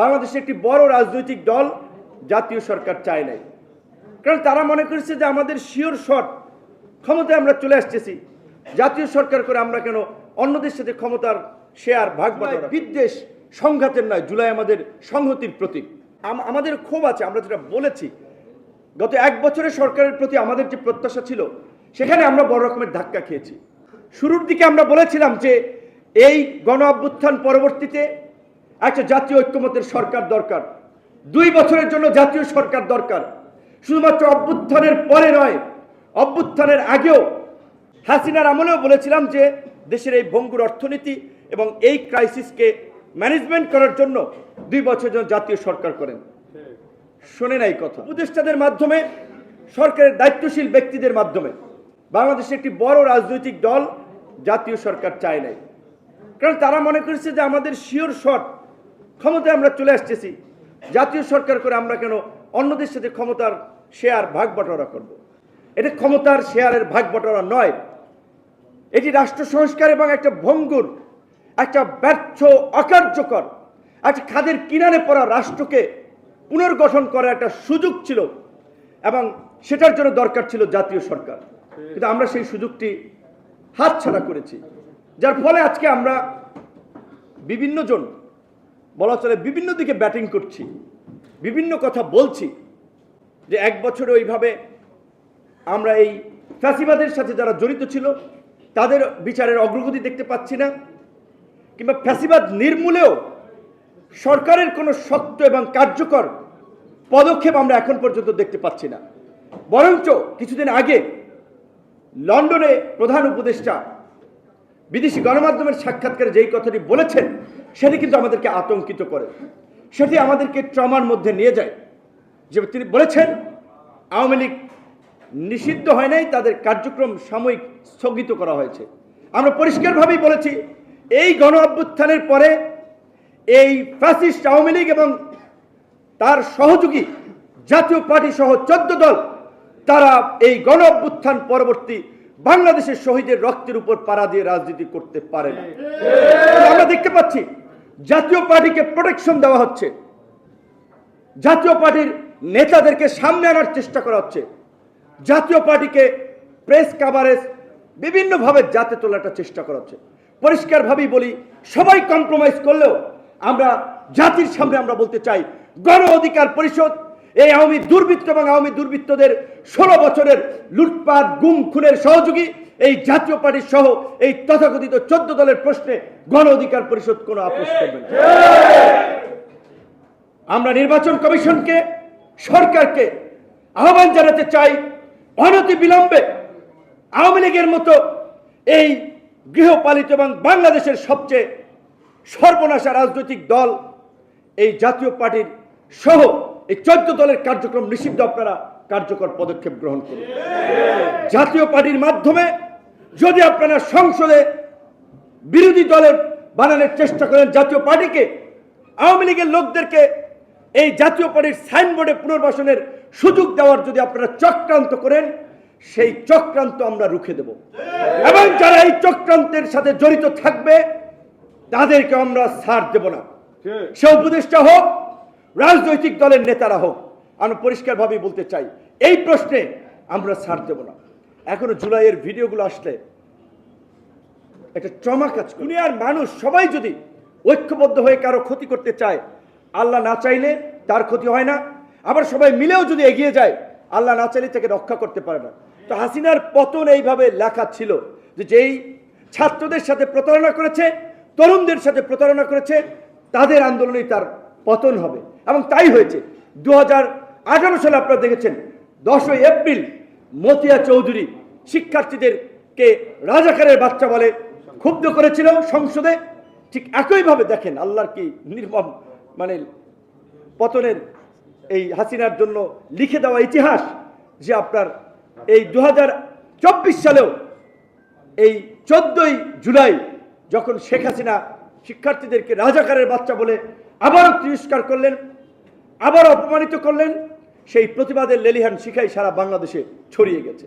বাংলাদেশে একটি বড় রাজনৈতিক দল জাতীয় সরকার চায় নাই। কারণ তারা মনে করছে যে আমাদের শিওর শট ক্ষমতায় আমরা চলে আসতেছি। জাতীয় সরকার করে আমরা কেন অন্যদের সাথে ক্ষমতার শেয়ার ভাগ বিদ্বেষ সংঘাতের নয় জুলাই আমাদের সংহতির প্রতীক। আম- আমাদের ক্ষোভ আছে আমরা যেটা বলেছি। গত এক বছরের সরকারের প্রতি আমাদের যে প্রত্যাশা ছিল সেখানে আমরা বড় রকমের ধাক্কা খেয়েছি। শুরুর দিকে আমরা বলেছিলাম যে এই গণ অভ্যুত্থান পরবর্তীতে একটা জাতীয় ঐক্যমতের সরকার দরকার। দুই বছরের জন্য জাতীয় সরকার দরকার। শুধুমাত্র অভ্যুত্থানের পরে নয়, অভ্যুত্থানের আগেও হাসিনার আমলেও বলেছিলাম যে দেশের এই ভঙ্গুর অর্থনীতি এবং এই ক্রাইসিসকে ম্যানেজমেন্ট করার জন্য দুই বছর জন্য জাতীয় সরকার করেন। শোনে নাই কথা। উপদেষ্টাদের মাধ্যমে, সরকারের দায়িত্বশীল ব্যক্তিদের মাধ্যমে। বাংলাদেশে একটি বড় রাজনৈতিক দল জাতীয় সরকার চায় নাই। কারণ তারা মনে করেছে যে আমাদের শিওর শট ক্ষমতায় আমরা চলে আসতেছি। জাতীয় সরকার করে আমরা কেন অন্যদের সাথে ক্ষমতার শেয়ার ভাগ বটোয়ারা করব। এটা ক্ষমতার শেয়ারের ভাগ বটোয়ারা নয়। এটি রাষ্ট্র সংস্কার এবং একটা ভঙ্গুর, একটা ব্যর্থ, অকার্যকর, একটা খাদের কিনারে পড়া রাষ্ট্রকে পুনর্গঠন করার একটা সুযোগ ছিল এবং সেটার জন্য দরকার ছিল জাতীয় সরকার। কিন্তু আমরা সেই সুযোগটি হাতছাড়া করেছি। যার ফলে আজকে আমরা বিভিন্ন জন বলা চলে বিভিন্ন দিকে ব্যাটিং করছি, বিভিন্ন কথা বলছি, যে এক বছরে ওইভাবে আমরা এই ফ্যাসিবাদের সাথে যারা জড়িত ছিল, তাদের বিচারের অগ্রগতি দেখতে পাচ্ছি না, কিংবা ফ্যাসিবাদ নির্মূলেও সরকারের কোনো শক্ত এবং কার্যকর পদক্ষেপ আমরা এখন পর্যন্ত দেখতে পাচ্ছি না। বরঞ্চ কিছুদিন আগে লন্ডনে প্রধান উপদেষ্টা বিদেশি গণমাধ্যমের সাক্ষাৎকারে যেই কথাটি বলেছেন সেটি কিন্তু আমাদেরকে আতঙ্কিত করে। সেটি আমাদেরকে ট্রমার মধ্যে নিয়ে যায়। যে তিনি বলেছেন, আওয়ামী লীগ নিষিদ্ধ হয় নাই, তাদের কার্যক্রম সাময়িক স্থগিত করা হয়েছে। আমরা পরিষ্কারভাবেই বলেছি, এই গণ অভ্যুত্থানের পরে এই ফ্যাসিস্ট আওয়ামী লীগ এবং তার সহযোগী জাতীয় পার্টি সহ চোদ্দ দল, তারা এই গণ অভ্যুত্থান পরবর্তী বাংলাদেশের শহীদের রক্তের উপর পাড়া দিয়ে রাজনীতি করতে পারে না। আমরা দেখতে পাচ্ছি জাতীয় পার্টিকে প্রোটেকশন দেওয়া হচ্ছে। জাতীয় পার্টির নেতাদেরকে সামনে আনার চেষ্টা করা হচ্ছে। জাতীয় পার্টিকে প্রেস কাভারেজ বিভিন্নভাবে জাতে তোলাটা চেষ্টা করা হচ্ছে। পরিষ্কারভাবেই বলি, সবাই কম্প্রোমাইজ করলেও আমরা জাতির সামনে আমরা বলতে চাই, গণ অধিকার পরিষদ, এই আওয়ামী দুর্বৃত্ত এবং আওয়ামী দুর্বৃত্তদের ষোলো বছরের লুটপাট, গুম, খুনের সহযোগী এই জাতীয় পার্টির সহ এই তথাকথিত চোদ্দ দলের প্রশ্নে গণ অধিকার পরিষদ কোনো আপোষ করবে না। আমরা নির্বাচন কমিশনকে, সরকারকে আহ্বান জানাতে চাই, অনতি বিলম্বে আওয়ামী লীগের মতো এই গৃহপালিত এবং বাংলাদেশের সবচেয়ে সর্বনাশা রাজনৈতিক দল, এই জাতীয় পার্টির সহ এই চোদ্দ দলের কার্যক্রম নিষিদ্ধ আপনারা কার্যকর পদক্ষেপ গ্রহণ করুন। জাতীয় পার্টির মাধ্যমে যদি আপনারা সংসদে বিরোধী দলের বানানোর চেষ্টা করেন জাতীয় পার্টিকে আওয়ামী লীগের লোকদেরকে এই জাতীয় পার্টির সাইনবোর্ডে পুনর্বাসনের সুযোগ দেওয়ার যদি আপনারা চক্রান্ত করেন সেই চক্রান্ত আমরা রুখে দেব। এবং যারা এই চক্রান্তের সাথে জড়িত থাকবে তাদেরকে আমরা ছাড় দেব না। সে উপদেষ্টা হোক রাজনৈতিক দলের নেতারা হোক আমি পরিষ্কারভাবেই বলতে চাই এই প্রশ্নে আমরা ছাড় দেব না। এখনও জুলাইয়ের ভিডিওগুলো আসলে একটা ট্রমা কাজ দুনিয়ার মানুষ সবাই যদি ঐক্যবদ্ধ হয়ে কারও ক্ষতি করতে চায়, আল্লাহ না চাইলে তার ক্ষতি হয় না। আবার সবাই মিলেও যদি এগিয়ে যায়, আল্লাহ না চাইলে তাকে রক্ষা করতে পারে না। তো হাসিনার পতন এইভাবে লেখা ছিল যে যেই ছাত্রদের সাথে প্রতারণা করেছে, তরুণদের সাথে প্রতারণা করেছে, তাদের আন্দোলনেই তার পতন হবে। এবং তাই হয়েছে। দু সালে আপনারা দেখেছেন, দশই এপ্রিল মতিয়া চৌধুরী শিক্ষার্থীদেরকে রাজাকারের বাচ্চা বলে ক্ষুব্ধ করেছিল সংসদে। ঠিক একইভাবে দেখেন আল্লাহর কি নির্মম মানে পতনের এই হাসিনার জন্য লিখে দেওয়া ইতিহাস যে আপনার এই দু সালেও এই চোদ্দই জুলাই যখন শেখ হাসিনা শিক্ষার্থীদেরকে রাজাকারের বাচ্চা বলে আবারও তিরস্কার করলেন আবার অপমানিত করলেন, সেই প্রতিবাদের লেলিহান শিখাই সারা বাংলাদেশে ছড়িয়ে গেছে।